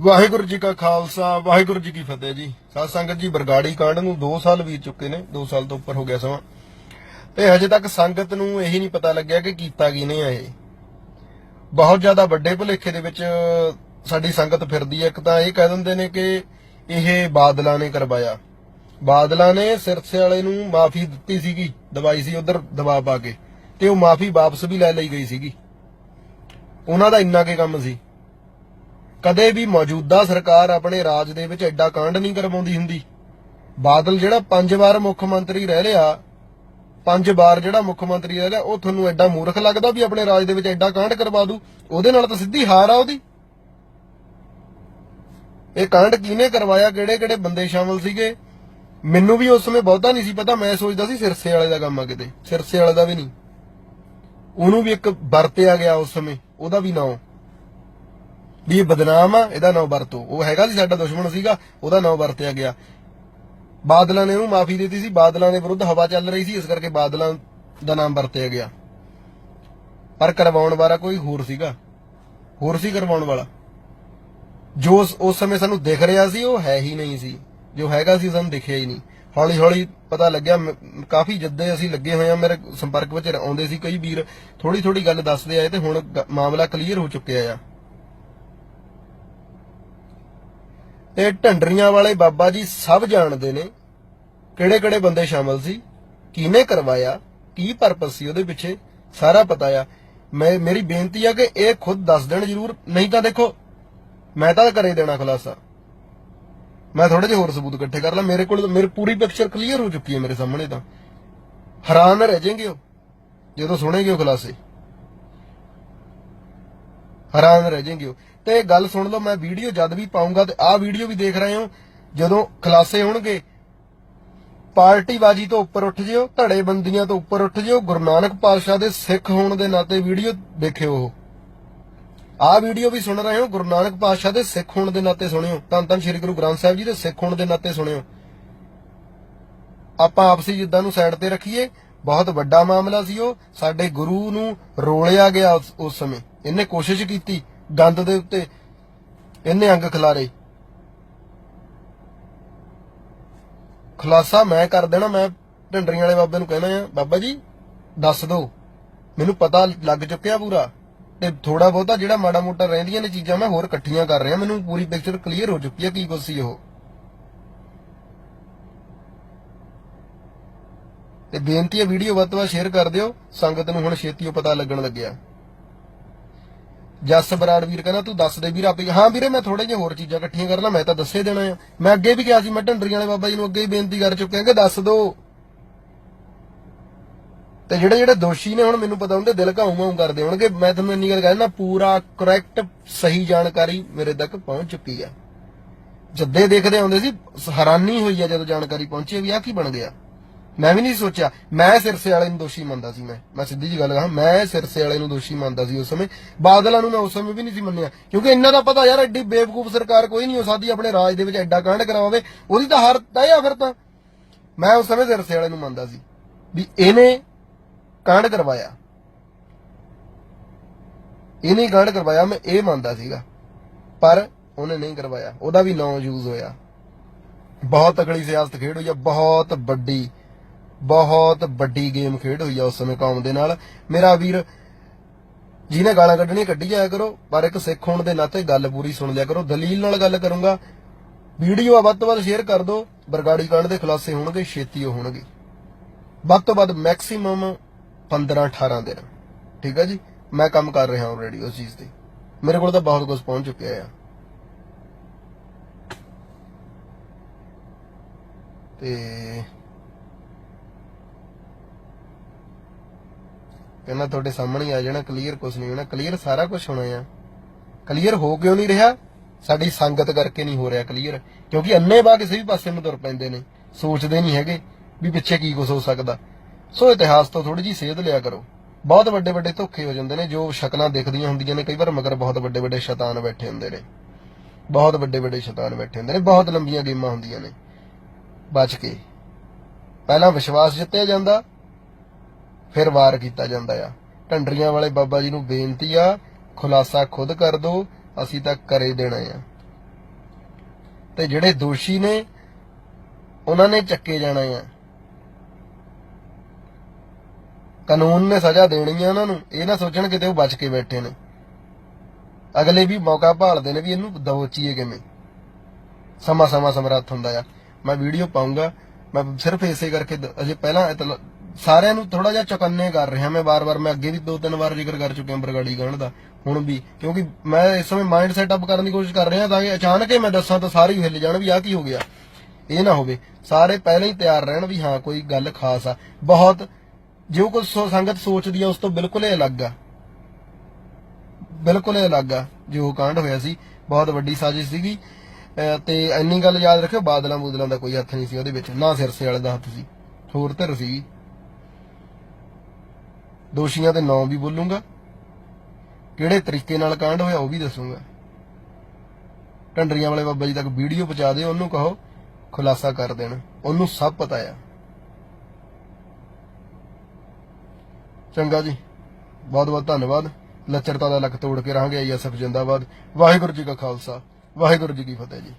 ਵਾਹਿਗੁਰੂ ਜੀ ਕਾ ਖਾਲਸਾ, ਵਾਹਿਗੁਰੂ ਜੀ ਕੀ ਫਤਿਹ ਜੀ। ਸਾਧ ਸੰਗਤ ਜੀ, ਬਰਗਾੜੀ ਕਾਂਡ ਨੂੰ 2 ਸਾਲ ਬੀਤ ਚੁੱਕੇ ਨੇ 2 ਸਾਲ ਤੋਂ ਉੱਪਰ ਹੋ ਗਿਆ ਸਮਾਂ। ਤੇ ਹਜੇ ਤੱਕ ਸੰਗਤ ਨੂੰ ਇਹੀ ਨਹੀਂ ਪਤਾ ਲੱਗਿਆ ਕਿ ਕੀਤਾ ਕਿਨੇ ਆ ਇਹ। ਬਹੁਤ ਜ਼ਿਆਦਾ ਵੱਡੇ ਭੁਲੇਖੇ ਦੇ ਵਿੱਚ ਸਾਡੀ ਸੰਗਤ ਫਿਰਦੀ ਹੈ। ਇੱਕ ਤਾਂ ਇਹ ਕਹਿ ਦਿੰਦੇ ਨੇ ਕਿ ਇਹ ਬਾਦਲਾਂ ਨੇ ਕਰਵਾਇਆ। ਬਾਦਲਾਂ ਨੇ ਸਿਰਸੇ ਵਾਲੇ ਨੂੰ ਮਾਫੀ ਦਿੱਤੀ ਸੀਗੀ, ਦਵਾਈ ਸੀ ਉਧਰ ਦਬਾਅ ਪਾ ਕੇ। ਤੇ ਉਹ ਮਾਫੀ ਵਾਪਸ ਵੀ ਲੈ ਲਈ ਗਈ ਸੀਗੀ। ਉਹਨਾਂ ਦਾ ਇੰਨਾ ਕੇ ਕੰਮ ਸੀ। ਕਦੇ ਵੀ ਮੌਜੂਦਾ ਸਰਕਾਰ ਆਪਣੇ ਰਾਜ ਦੇ ਵਿੱਚ ਐਡਾ ਕਾਂਡ ਨਹੀਂ ਕਰਵਾਉਂਦੀ ਹੁੰਦੀ। ਬਾਦਲ ਜਿਹੜਾ ਪੰਜ ਵਾਰ ਮੁੱਖ ਮੰਤਰੀ ਰਹਿ ਰਿਹਾ ਪੰਜ ਵਾਰ ਜਿਹੜਾ ਮੁੱਖ ਮੰਤਰੀ ਰਹਿ ਰਿਹਾ ਉਹ ਤੁਹਾਨੂੰ ਐਡਾ ਮੂਰਖ ਲੱਗਦਾ ਵੀ ਆਪਣੇ ਰਾਜ ਦੇ ਵਿੱਚ ਐਡਾ ਕਾਂਡ ਕਰਵਾ ਦੂ। ਉਹਦੇ ਨਾਲ ਤਾਂ ਸਿੱਧੀ ਹਾਰ ਆ ਉਹਦੀ। ਇਹ ਕਾਂਡ ਕਿਹਨੇ ਕਰਵਾਇਆ ਕਿਹੜੇ ਕਿਹੜੇ ਬੰਦੇ ਸ਼ਾਮਲ ਸੀਗੇ? ਮੈਨੂੰ ਵੀ ਉਸ ਸਮੇਂ ਬਹੁਤਾ ਨਹੀਂ ਸੀ ਪਤਾ, ਮੈਂ ਸੋਚਦਾ ਸੀ ਸਿਰਸੇ ਵਾਲੇ ਦਾ ਕੰਮ ਆ ਕਿਤੇ, ਸਿਰਸੇ ਵਾਲੇ ਦਾ ਵੀ ਨਹੀਂ। ਉਹਨੂੰ ਵੀ ਇੱਕ ਵਰਤਿਆ ਗਿਆ ਉਸ ਸਮੇਂ, ਉਹਦਾ ਵੀ ਨਾਮ ਵੀ ਇਹ ਬਦਨਾਮ ਆ, ਇਹਦਾ ਨਾਮ ਵਰਤੋ। ਉਹ ਹੈਗਾ ਸੀ ਸਾਡਾ ਦੁਸ਼ਮਣ ਸੀਗਾ, ਉਹਦਾ ਨਾਮ ਵਰਤਿਆ ਗਿਆ। ਬਾਦਲਾਂ ਨੇ ਉਹਨੂੰ ਮਾਫੀ ਦਿੱਤੀ ਸੀ, ਬਾਦਲਾਂ ਦੇ ਵਿਰੁੱਧ ਹਵਾ ਚੱਲ ਰਹੀ ਸੀ, ਇਸ ਕਰਕੇ ਬਾਦਲਾਂ ਦਾ ਨਾਮ ਵਰਤਿਆ ਗਿਆ। ਪਰ ਕਰਵਾਉਣ ਵਾਲਾ ਕੋਈ ਹੋਰ ਸੀਗਾ। ਹੋਰ ਸੀ ਕਰਵਾਉਣ ਵਾਲਾ। ਜੋ ਉਸ- ਉਸ ਸਮੇਂ ਸਾਨੂੰ ਦਿਖ ਰਿਹਾ ਸੀ, ਉਹ ਹੈ ਹੀ ਨਹੀਂ ਸੀ। ਜੋ ਹੈਗਾ ਸੀ, ਸਾਨੂੰ ਦਿਖਿਆ ਹੀ ਨਹੀਂ। ਹੌਲੀ ਹੌਲੀ ਪਤਾ ਲੱਗਿਆ ਕਾਫੀ ਜੱਦੇ ਅਸੀਂ ਲੱਗੇ ਹੋਏ ਆ ਮੇਰੇ ਸੰਪਰਕ ਵਿੱਚ ਆਉਂਦੇ ਸੀ ਕਈ ਵੀਰ। ਥੋੜੀ ਥੋੜੀ ਗੱਲ ਦੱਸਦੇ ਆਏ ਤੇ ਹੁਣ ਮਾਮਲਾ ਕਲੀਅਰ ਹੋ ਚੁੱਕਿਆ ਆ। ਤੇ ਢੰਡਰੀਆਂ ਵਾਲੇ ਬਾਬਾ ਜੀ ਸਭ ਜਾਣਦੇ ਨੇ ਕਿਹੜੇ ਕਿਹੜੇ ਬੰਦੇ ਸ਼ਾਮਲ ਸੀ, ਕਿਹਨੇ ਕਰਵਾਇਆ, ਕੀ ਪਰਪਸ ਸੀ ਉਹਦੇ ਪਿੱਛੇ, ਸਾਰਾ ਪਤਾ ਆ। ਮੈਂ, ਮੇਰੀ ਬੇਨਤੀ ਆ ਕਿ ਇਹ ਖੁਦ ਦੱਸ ਦੇਣ ਜ਼ਰੂਰ, ਨਹੀਂ ਤਾਂ ਦੇਖੋ, ਮੈਂ ਤਾਂ ਕਰੇ ਦੇਣਾ ਖੁਲਾਸਾ। ਮੈਂ ਥੋੜੇ ਜਿਹੇ ਹੋਰ ਸਬੂਤ ਇਕੱਠੇ ਕਰ ਲਾਂ, ਮੇਰੇ ਕੋਲ ਮੇਰੀ ਪੂਰੀ ਪਿਕਚਰ ਕਲੀਅਰ ਹੋ ਚੁੱਕੀ ਹੈ ਮੇਰੇ ਸਾਹਮਣੇ ਤਾਂ। ਹੈਰਾਨ ਰਹਿ ਜਾਣਗੇ ਉਹ, ਜਦੋਂ ਸੁਣੇਗੇ ਉਹ ਖੁਲਾਸੇ। ਹੈਰਾਨ ਰਹਿ ਜਾਣਗੇ ਉਹ। ਤੇ ਗੱਲ ਸੁਣ ਲਓ, ਮੈਂ ਵੀਡੀਓ ਜਦ ਵੀ ਪਾਉਂਗਾ ਤੇ ਆਹ ਵੀਡੀਓ ਵੀ ਦੇਖ ਰਹੇ ਹੋ, ਜਦੋਂ ਖੁਲਾਸੇ ਹੋਣਗੇ, ਪਾਰਟੀਬਾਜੀ ਤੋਂ ਉੱਪਰ ਉੱਠ ਜਿਓ ਧੜੇ ਤੋਂ ਉੱਪਰ ਉੱਠ ਜਿਓ, ਗੁਰੂ ਨਾਨਕ ਪਾਤਸ਼ਾਹ ਦੇ ਸਿੱਖ ਹੋਣ ਦੇ ਨਾਤੇ ਵੀਡੀਓ ਦੇਖਿਓ ਆਹ ਵੀਡੀਓ ਵੀ ਸੁਣ ਰਹੇ ਹੋ, ਗੁਰੂ ਨਾਨਕ ਪਾਤਸ਼ਾਹ ਦੇ ਸਿੱਖ ਹੋਣ ਦੇ ਨਾਤੇ ਸੁਣਿਓ। ਧੰਨ ਧੰਨ ਸ੍ਰੀ ਗੁਰੂ ਗ੍ਰੰਥ ਸਾਹਿਬ ਜੀ ਦੇ ਸਿੱਖ ਹੋਣ ਦੇ ਨਾਤੇ ਸੁਣਿਓ। ਆਪਾਂ ਆਪਸੀ ਜਿੱਦਾਂ ਨੂੰ ਸਾਈਡ ਤੇ ਰੱਖੀਏ, ਬਹੁਤ ਵੱਡਾ ਮਾਮਲਾ ਸੀ ਉਹ, ਸਾਡੇ ਗੁਰੂ ਨੂੰ ਰੋਲਿਆ ਗਿਆ ਉਸ ਸਮੇਂ। ਇਹਨੇ ਕੋਸ਼ਿਸ਼ ਕੀਤੀ, ਗੰਦ ਦੇ ਉੱਤੇ। ਇਹਨੇ ਅੰਗ ਖਿਲਾਰੇ। ਖੁਲਾਸਾ ਮੈਂ ਕਰ ਦੇਣਾ, ਮੈਂ ਢੰਡਰੀਆਂ ਵਾਲੇ ਬਾਬੇ ਨੂੰ ਕਹਿਣਾ ਆ, ਬਾਬਾ ਜੀ, ਦੱਸ ਦਿਓ ਮੈਨੂੰ ਪਤਾ ਲੱਗ ਚੁੱਕਿਆ ਪੂਰਾ। ਤੇ ਥੋੜਾ ਬਹੁਤਾ ਜਿਹੜਾ ਮਾੜਾ ਮੋਟਾ ਰਹਿੰਦੀਆਂ ਨੇ ਚੀਜ਼ਾਂ ਮੈਂ ਹੋਰ ਇਕੱਠੀਆਂ ਕਰ ਰਿਹਾ। ਮੈਨੂੰ ਪੂਰੀ ਪਿਕਚਰ ਕਲੀਅਰ ਹੋ ਚੁੱਕੀ ਹੈ ਕੀ ਕੁਛ ਸੀ ਉਹ। ਤੇ ਬੇਨਤੀ ਹੈ ਵੀਡੀਓ ਵੱਧ ਤੋਂ ਵੱਧ ਸ਼ੇਅਰ ਕਰ ਦਿਓ। ਸੰਗਤ ਨੂੰ ਹੁਣ ਛੇਤੀ ਉਹ ਪਤਾ ਲੱਗਣ ਲੱਗਿਆ। ਜੱਸ ਬਰਾੜ ਵੀਰ ਕਹਿੰਦਾ, ਤੂੰ ਦੱਸ ਦੇ ਵੀਰ ਆਪੇ ਹਾਂ ਵੀਰੇ, ਮੈਂ ਥੋੜੇ ਜਿਹਾ ਹੋਰ ਚੀਜ਼ਾਂ ਇਕੱਠੀਆਂ ਕਰਨਾ, ਮੈਂ ਤਾਂ ਦੱਸੇ ਦੇਣਾ ਆ। ਮੈਂ ਅੱਗੇ ਵੀ ਕਿਹਾ ਸੀ, ਮੈਂ ਢੰਡਰੀਆਂ ਵਾਲੇ ਬਾਬਾ ਜੀ ਨੂੰ ਅੱਗੇ ਹੀ ਬੇਨਤੀ ਕਰ ਚੁੱਕਿਆ ਕਿ ਦੱਸ ਦਿਓ ਤੇ ਜਿਹੜੇ ਜਿਹੜੇ ਦੋਸ਼ੀ ਨੇ ਹੁਣ ਮੈਨੂੰ ਪਤਾ ਹੁੰਦੇ, ਦਿਲ ਘਾਉ ਮਾਉ ਕਰਦੇ ਹੋਣਗੇ। ਮੈਂ ਤੁਹਾਨੂੰ ਇੰਨੀ ਗੱਲ ਕਹਿਣਾ ਪੂਰਾ ਕਰੈਕਟ ਸਹੀ ਜਾਣਕਾਰੀ ਮੇਰੇ ਤੱਕ ਪਹੁੰਚ ਚੁੱਕੀ ਆ ਜੱਦੇ ਦੇਖਦੇ ਆਉਂਦੇ ਸੀ ਹੈਰਾਨੀ ਹੋਈ ਆ ਜਦੋਂ ਜਾਣਕਾਰੀ ਪਹੁੰਚੀ ਵੀ ਆ ਕੀ ਬਣ ਗਿਆ। ਮੈਂ ਵੀ ਨਹੀਂ ਸੋਚਿਆ। ਮੈਂ ਸਿਰਸੇ ਵਾਲੇ ਨੂੰ ਦੋਸ਼ੀ ਮੰਨਦਾ ਸੀ ਮੈਂ। ਮੈਂ ਸਿੱਧੀ ਜੀ ਗੱਲ ਕਹਾਂ, ਮੈਂ ਸਿਰਸੇ ਵਾਲੇ ਨੂੰ ਦੋਸ਼ੀ ਮੰਨਦਾ ਸੀ ਉਸ ਸਮੇਂ। ਬਾਦਲਾਂ ਨੂੰ ਮੈਂ ਉਸ ਸਮੇਂ ਵੀ ਨਹੀਂ ਸੀ ਮੰਨਿਆ। ਕਿਉਂਕਿ ਇਹਨਾਂ ਦਾ ਪਤਾ ਯਾਰ, ਐਡੀ ਬੇਵਕੂਫ ਸਰਕਾਰ ਕੋਈ ਨਹੀਂ ਹੋ ਸਕਦੀ ਆਪਣੇ ਰਾਜ ਦੇ ਵਿੱਚ ਐਡਾ ਕਾਂਡ ਕਰਾਵੇ। ਉਹਦੀ ਤਾਂ ਹਰ ਤੈਅ ਆ ਫਿਰ ਤਾਂ। ਮੈਂ ਉਸ ਸਮੇਂ ਸਿਰਸੇ ਵਾਲੇ ਨੂੰ ਮੰਨਦਾ ਸੀ ਵੀ ਇਹਨੇ ਕਾਂਡ ਕਰਵਾਇਆ। ਇਹਨੇ ਕਾਂਡ ਕਰਵਾਇਆ, ਮੈਂ ਇਹ ਮੰਨਦਾ ਸੀਗਾ। ਪਰ ਉਹਨੇ ਨਹੀਂ ਕਰਵਾਇਆ। ਉਹਦਾ ਵੀ ਨਾਂ ਯੂਜ਼ ਹੋਇਆ। ਬਹੁਤ ਤਕੜੀ ਸਿਆਸਤ ਖੇਡ ਹੋਈ ਆ, ਬਹੁਤ ਵੱਡੀ। ਬਹੁਤ ਵੱਡੀ ਗੇਮ ਖੇਡ ਹੋਈ ਆ ਉਸ ਸਮੇਂ ਕੌਮ ਦੇ ਨਾਲ। ਮੇਰਾ ਵੀਰ ਜਿਹਨੇ ਗਾਲਾਂ ਕੱਢਣੀਆਂ ਕੱਢੀ ਜਾਇਆ ਕਰੋ, ਪਰ ਇੱਕ ਸਿੱਖ ਹੋਣ ਦੇ ਨਾਤੇ ਗੱਲ ਪੂਰੀ ਸੁਣ ਲਿਆ ਕਰੋ। ਦਲੀਲ ਨਾਲ ਗੱਲ ਕਰੂੰਗਾ। ਵੀਡੀਓ ਆ, ਵੱਧ ਤੋਂ ਵੱਧ ਸ਼ੇਅਰ ਕਰ ਦਿਓ ਬਰਗਾੜੀ ਕਾਂਡ ਦੇ ਖੁਲਾਸੇ ਹੋਣਗੇ, ਛੇਤੀ ਉਹ ਹੋਣਗੇ। ਵੱਧ ਤੋਂ ਵੱਧ ਮੈਕਸਿਮਮ 15 18 ਦਿਨ। ਠੀਕ ਹੈ ਜੀ? ਮੈਂ ਕੰਮ ਕਰ ਰਿਹਾ ਆਲਰੇਡੀ ਉਸ ਚੀਜ਼ ਤੇ। ਮੇਰੇ ਕੋਲ ਤਾਂ ਬਹੁਤ ਕੁਝ ਪਹੁੰਚ ਚੁੱਕਿਆ ਆ। ਤੇ ਕਹਿੰਦਾ ਤੁਹਾਡੇ ਸਾਹਮਣੇ ਆ ਜਾਣਾ ਕਲੀਅਰ ਕੁਝ ਨਹੀਂ ਹੋਣਾ ਕਲੀਅਰ ਸਾਰਾ ਕੁਝ ਹੋਣਾ ਆ। ਕਲੀਅਰ ਹੋ ਕਿਉਂ ਨਹੀਂ ਰਿਹਾ? ਸਾਡੀ ਸੰਗਤ ਕਰਕੇ ਨਹੀਂ ਹੋ ਰਿਹਾ ਕਲੀਅਰ ਕਿਉਂਕਿ ਅੰਨੇ ਬਾ ਕਿਸੇ ਵੀ ਪਾਸੇ ਨੂੰ ਤੁਰ ਪੈਂਦੇ ਨੇ, ਸੋਚਦੇ ਨਹੀਂ ਹੈਗੇ ਵੀ ਪਿੱਛੇ ਕੀ ਕੁਝ ਹੋ ਸਕਦਾ। ਸੋ ਇਤਿਹਾਸ ਤੋਂ ਥੋੜੀ ਜੀ ਸੇਧ ਲਿਆ ਕਰੋ। ਬਹੁਤ ਵੱਡੇ ਵੱਡੇ ਧੋਖੇ ਹੋ ਜਾਂਦੇ ਨੇ, ਜੋ ਸ਼ਕਲਾਂ ਦਿਖਦੀਆਂ ਹੁੰਦੀਆਂ ਨੇ, ਕਈ ਵਾਰ ਮਗਰ ਬਹੁਤ ਵੱਡੇ ਵੱਡੇ ਸ਼ੈਤਾਨ ਬੈਠੇ ਹੁੰਦੇ ਨੇ। ਬਹੁਤ ਵੱਡੇ ਵੱਡੇ ਸ਼ੈਤਾਨ ਬੈਠੇ ਹੁੰਦੇ ਨੇ, ਬਹੁਤ ਲੰਬੀਆਂ ਗੇਮਾਂ ਹੁੰਦੀਆਂ ਨੇ। ਬਚ ਕੇ। ਪਹਿਲਾਂ ਵਿਸ਼ਵਾਸ ਜਿੱਤਿਆ ਜਾਂਦਾ ਫਿਰ ਵਾਰ ਕੀਤਾ ਜਾਂਦਾ ਆ। ਢੰਡਰੀਆਂ ਵਾਲੇ ਬਾਬਾ ਜੀ ਨੂੰ ਬੇਨਤੀ ਆ, ਖੁਲਾਸਾ ਖੁਦ ਕਰ ਦੋ, ਅਸੀਂ ਤਾਂ ਕਰੇ ਦੇਣਾ ਆ। ਤੇ ਜਿਹੜੇ ਦੋਸ਼ੀ ਨੇ, ਉਹਨਾਂ ਨੇ ਚੱਕੇ ਜਾਣਾ ਆ। ਕਾਨੂੰਨ ਨੇ ਸਜ਼ਾ ਦੇਣੀ ਆ ਉਹਨਾਂ ਨੂੰ, ਇਹ ਨਾ ਸੋਚਣ ਕਿਤੇ ਉਹ ਬਚ ਕੇ ਬੈਠੇ ਨੇ। ਅਗਲੇ ਵੀ ਮੌਕਾ ਭਾਲਦੇ ਨੇ ਵੀ ਇਹਨੂੰ ਦਵੋਚੀਏ ਕਿਵੇਂ। ਸਮਾਂ ਸਮਾਂ ਸਮਰੱਥ ਹੁੰਦਾ ਆ। ਮੈਂ ਵੀਡੀਓ ਪਾਉਂਗਾ, ਮੈਂ ਸਿਰਫ ਇਸੇ ਕਰਕੇ ਅਜੇ ਪਹਿਲਾਂ ਸਾਰਿਆਂ ਨੂੰ ਥੋੜਾ ਜਿਹਾ ਚੁਕੰਨੇ ਕਰ ਰਿਹਾ ਮੈਂ ਬਾਰ ਬਾਰ ਮੈਂ ਅੱਗੇ ਵੀ ਦੋ ਤਿੰਨ ਵਾਰ ਜ਼ਿਕਰ ਕਰ ਚੁੱਕਿਆ ਬਰਗਾੜੀ ਗਣ ਦਾ, ਹੁਣ ਵੀ, ਕਿਉਂਕਿ ਮੈਂ ਇਸ ਸਮੇਂ ਮਾਈਂਡ ਸੈਟਅਪ ਕਰਨ ਦੀ ਕੋਸ਼ਿਸ਼ ਕਰ ਰਿਹਾ ਤਾਂ ਕਿ ਅਚਾਨਕ ਹੀ ਮੈਂ ਦੱਸਾਂ ਤਾਂ ਸਾਰੇ ਹੀ ਹਿੱਲ ਜਾਣ ਵੀ ਆਹ ਕੀ ਹੋ ਗਿਆ। ਇਹ ਨਾ ਹੋਵੇ, ਸਾਰੇ ਪਹਿਲਾਂ ਹੀ ਤਿਆਰ ਰਹਿਣ ਵੀ ਹਾਂ, ਕੋਈ ਗੱਲ ਖਾਸ ਆ। ਬਹੁਤ ਜੋ ਕੁਝ ਸੰਗਤ ਸੋਚਦੀ ਆ, ਉਸ ਤੋਂ ਬਿਲਕੁਲ ਹੀ ਅਲੱਗ ਆ। ਬਿਲਕੁਲ ਹੀ ਅਲੱਗ ਆ, ਜੋ ਕਾਂਡ ਹੋਇਆ ਸੀ, ਬਹੁਤ ਵੱਡੀ ਸਾਜ਼ਿਸ਼ ਸੀਗੀ। ਤੇ ਇੰਨੀ ਗੱਲ ਯਾਦ ਰੱਖਿਓ, ਬਾਦਲਾਂ ਬੂਦਲਾਂ ਦਾ ਕੋਈ ਹੱਥ ਨਹੀਂ ਸੀ ਉਹਦੇ ਵਿੱਚ, ਨਾ ਸਿਰਸੇ ਵਾਲੇ ਦਾ ਹੱਥ ਸੀ। ਹੋਰ ਧਿਰ ਸੀ। ਦੋਸ਼ੀਆਂ ਦੇ ਨਾਂ ਵੀ ਬੋਲੂੰਗਾ। ਕਿਹੜੇ ਤਰੀਕੇ ਨਾਲ ਕਾਂਡ ਹੋਇਆ ਉਹ ਵੀ ਦੱਸੂੰਗਾ। ਢੰਡਰੀਆਂ ਵਾਲੇ ਬਾਬਾ ਜੀ ਤੱਕ ਵੀਡੀਓ ਪਹੁੰਚਾ ਦਿਓ, ਉਹਨੂੰ ਕਹੋ, ਖੁਲਾਸਾ ਕਰ ਦੇਣ। ਉਹਨੂੰ ਸਭ ਪਤਾ ਆ। ਚੰਗਾ ਜੀ। ਬਹੁਤ ਬਹੁਤ ਧੰਨਵਾਦ। ਲੱਚਰਤਾ ਦਾ ਲੱਕ ਤੋੜ ਕੇ ਰਹਾਂਗੇ ਆਈਐਸਐਫ ਜਿੰਦਾਬਾਦ। ਵਾਹਿਗੁਰੂ ਜੀ ਕਾ ਖਾਲਸਾ। ਵਾਹਿਗੁਰੂ ਜੀ ਕੀ ਫਤਿਹ ਜੀ।